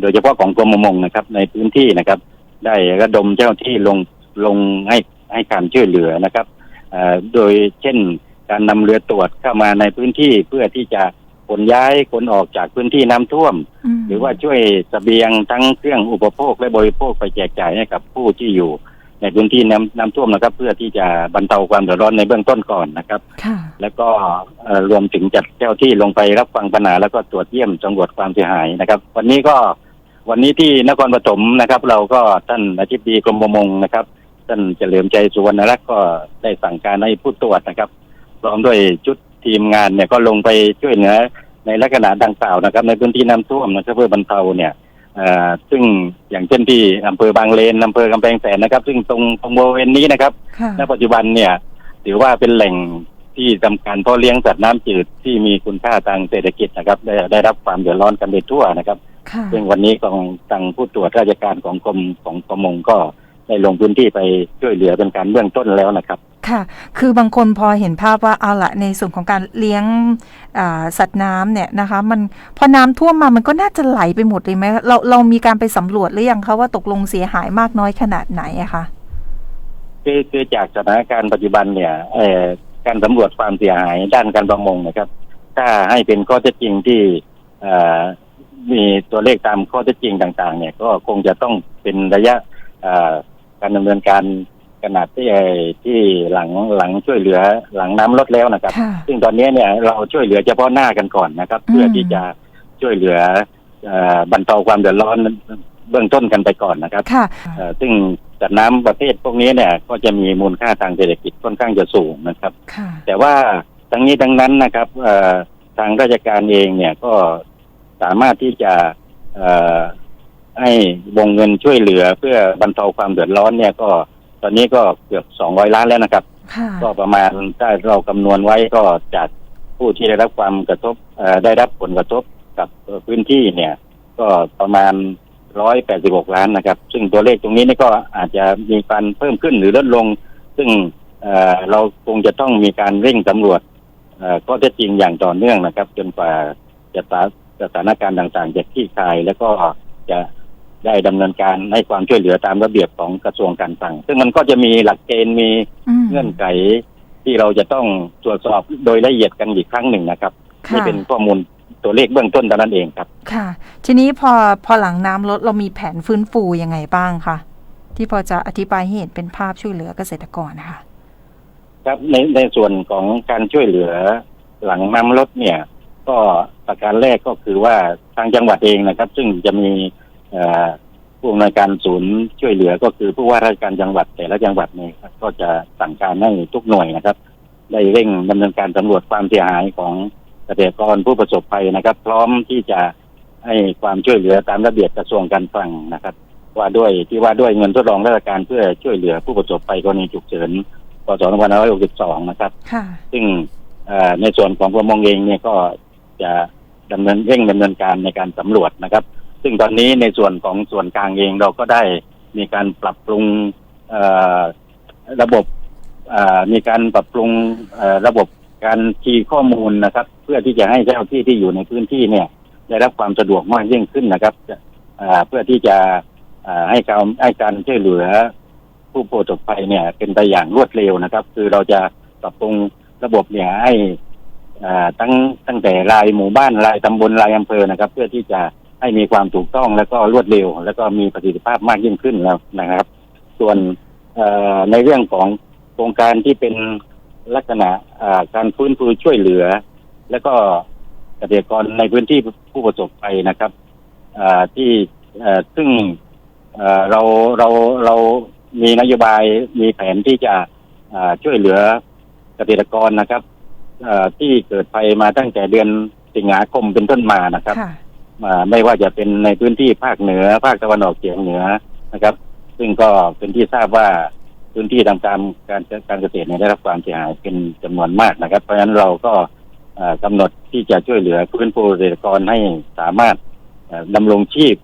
โดยเฉพาะของกรมประมงนะครับ ในพื้นที่นะครับ ได้ระดมเจ้าที่ลงลงให้ให้การช่วยเหลือนะครับเอ่อโดยเช่นการนำเรือตรวจเข้ามาในพื้นที่เพื่อที่จะขนย้ายคนออกจากพื้นที่น้ำท่วมมหรือว่าช่วยเสบียงทั้งเครื่องอุปโภคและบริโภคไปแจกจ่ายให้กับผู้ที่อยู่ ในพื้นที่น้ำน้ำท่วมนะครับ เพื่อที่จะบรรเทาความเดือดร้อนในเบื้องต้นก่อนนะครับค่ะแล้วก็เอ่อรวมถึงจัดเจ้าที่ลงไปรับฟังปัญหาแล้วก็ตรวจเยี่ยมสำรวจความเสียหายนะครับ วันนี้ก็ วันนี้ที่นครปฐมนะครับ เราก็ท่านอธิบดีกรมประมงนะครับ ท่านเฉลิมใจสุวรรณรักษ์ก็ได้สั่งการให้ผู้ตรวจนะครับพร้อมด้วยชุดทีมงานเนี่ยก็ลงไปช่วยเหลือในลักษณะดังกล่าวนะครับ ในพื้นที่น้ำท่วมนะครับเพื่อบรรเทาเนี่ยเอ่อซึ่งอย่างเช่นที่อำเภอบางเลนอำเภอกำแพงแสนนะครับ ซึ่งตรงตรงบริเวณนี้นะครับค่ะณปัจจุบันเนี่ยถือว่าเป็นแหล่งที่ทำการเพาะเลี้ยงสัตว์น้ำจืดที่มีคุณค่าทางเศรษฐกิจนะครับ ได้ได้รับความเดือดร้อนกันไปทั่วนะครับค่ะ ซึ่งวันนี้ของทางผู้ตรวจราชการของกรมของประมงก็ได้ลงพื้นที่ไปช่วยเหลือเป็นการเบื้องต้นแล้วนะครับ ค่ะ คือบางคนพอเห็นภาพว่าเอาละในส่วนของการเลี้ยงอ่าสัตว์น้ำเนี่ยนะคะ มันพอน้ำท่วมมามันก็น่าจะไหลไปหมดเลยไหมเราเรามีการไปสำรวจหรือยังคะว่าตกลงเสียหายมากน้อยขนาดไหนอะคะคือคือจากสถานการณ์ปัจจุบันเนี่ยเอ่อการสำรวจความเสียหายด้านการประมงนะครับ ถ้าให้เป็นข้อเท็จจริงที่เอ่อ มีตัวเลขตามข้อเท็จจริงต่าง ๆ เนี่ยก็คงจะต้องเป็นระยะเอ่อการดำเนินการขนาดที่เอ่อที่หลังหลังช่วยเหลือหลังน้ำลดแล้วนะครับค่ะซึ่งตอนนี้เนี่ยเราช่วยเหลือเฉพาะหน้ากันก่อนนะครับอืมเพื่อที่จะช่วยเหลือเอ่อบรรเทาความเดือดร้อนเบื้องต้นกันไปก่อนนะครับค่ะเอ่อซึ่งสัตว์น้ำประเภทพวกนี้เนี่ย ก็จะมีมูลค่าทางเศรษฐกิจค่อนข้างจะสูงนะครับค่ะแต่ว่าทั้งนี้ทั้งนั้นนะครับเอ่อทางราชการเองเนี่ยก็ สามารถที่จะเอ่อให้วงเงินช่วยเหลือเพื่อบรรเทาความเดือดร้อนเนี่ยก็ตอนนี้ก็เกือบสองร้อยล้านแล้วนะครับค่ะก็ประมาณถ้าเราคำนวณไว้ก็จากผู้ที่ได้รับความกระทบเอ่อได้รับผลกระทบกับเอ่อพื้นที่เนี่ย ก็ประมาณร้อยแปดสิบหกล้านนะครับ ซึ่งตัวเลขตรงนี้นี่ก็อาจจะมีการเพิ่มขึ้นหรือลดลง ซึ่งเอ่อเราคงจะต้องมีการเร่งสำรวจเอ่อข้อเท็จจริงอย่างต่อเนื่องนะครับ จนกว่าจะ สถาสถานการณ์ต่างๆจะคลี่คลาย แล้วก็จะได้ดำเนินการให้ความช่วยเหลือตามระเบียบของกระทรวงการคลังซึ่งมันก็จะมีหลักเกณฑ์มีอืมเงื่อนไขที่เราจะต้องตรวจสอบโดยละเอียดกันอีกครั้งหนึ่งนะครับค่ะนี่เป็นข้อมูลตัวเลขเบื้องต้นเท่านั้นเองครับ ค่ะ ทีนี้พอพอหลังน้ำลดเรามีแผนฟื้นฟูยังไงบ้างคะที่พอจะอธิบายให้เห็นเป็นภาพช่วยเหลือเกษตรกรนะคะครับในในส่วนของการช่วยเหลือหลังน้ำลดเนี่ย ก็ประการแรกก็คือว่าทางจังหวัดเองนะครับ ซึ่งจะมีเอ่อผู้อำนวยการศูนย์ช่วยเหลือก็คือผู้ว่าราชการจังหวัดแต่ละจังหวัดเนี่ยครับก็จะสั่งการให้ทุกหน่วยนะครับ ได้เร่งดำเนินการสำรวจความเสียหายของเกษตรกรผู้ประสบภัยนะครับ พร้อมที่จะให้ความช่วยเหลือตามระเบียบกระทรวงการคลังนะครับ ว่าด้วยที่ว่าด้วยเงินทดลองราชการเพื่อช่วยเหลือผู้ประสบภัยกรณีฉุกเฉินพศ2562 นะครับค่ะซึ่งเอ่อในส่วนของประมงเองเนี่ยก็ จะดำเนินเร่งดำเนินการในการสำรวจนะครับ ซึ่งตอนนี้ในส่วนของส่วนกลางเองเราก็ได้มีการปรับปรุงระบบมีการปรับปรุงระบบการคีย์ข้อมูลนะครับ เพื่อที่จะให้เจ้าที่ที่อยู่ในพื้นที่เนี่ยได้รับความสะดวกมากยิ่งขึ้นนะครับเพื่อที่จะให้การให้การช่วยเหลือผู้ประสบภัยเนี่ยเป็นไปอย่างรวดเร็วนะครับ คือเราจะปรับปรุงระบบเนี่ยให้ ตั้งตั้งแต่รายหมู่บ้านรายตำบลรายอำเภอนะครับ เพื่อที่จะให้มีความถูกต้องแล้วก็รวดเร็ว แล้วก็มีประสิทธิภาพมากยิ่งขึ้นแล้วนะครับ ส่วนในเรื่องของโครงการที่เป็นลักษณะการฟื้นฟูช่วยเหลือ แล้วก็เกษตรกรในพื้นที่ผู้ประสบภัยนะครับที่ซึ่งเราเราเรามีนโยบายมีแผนที่จะช่วยเหลือเกษตรกรนะครับ ที่เกิดภัยมาตั้งแต่เดือนสิงหาคมเป็นต้นมานะครับค่ะอ่าไม่ว่าจะเป็นในพื้นที่ภาคเหนือ ภาคตะวันออกเฉียงเหนือนะครับ ซึ่งก็เป็นที่ทราบว่าพื้นที่ทางการการการเกษตรเนี่ยได้รับความเสียหายเป็นจำนวนมากนะครับ เพราะฉะนั้นเราก็อ่ากำหนดที่จะช่วยเหลือฟื้นฟูเกษตรกรให้สามารถเอ่อดำรงชีพ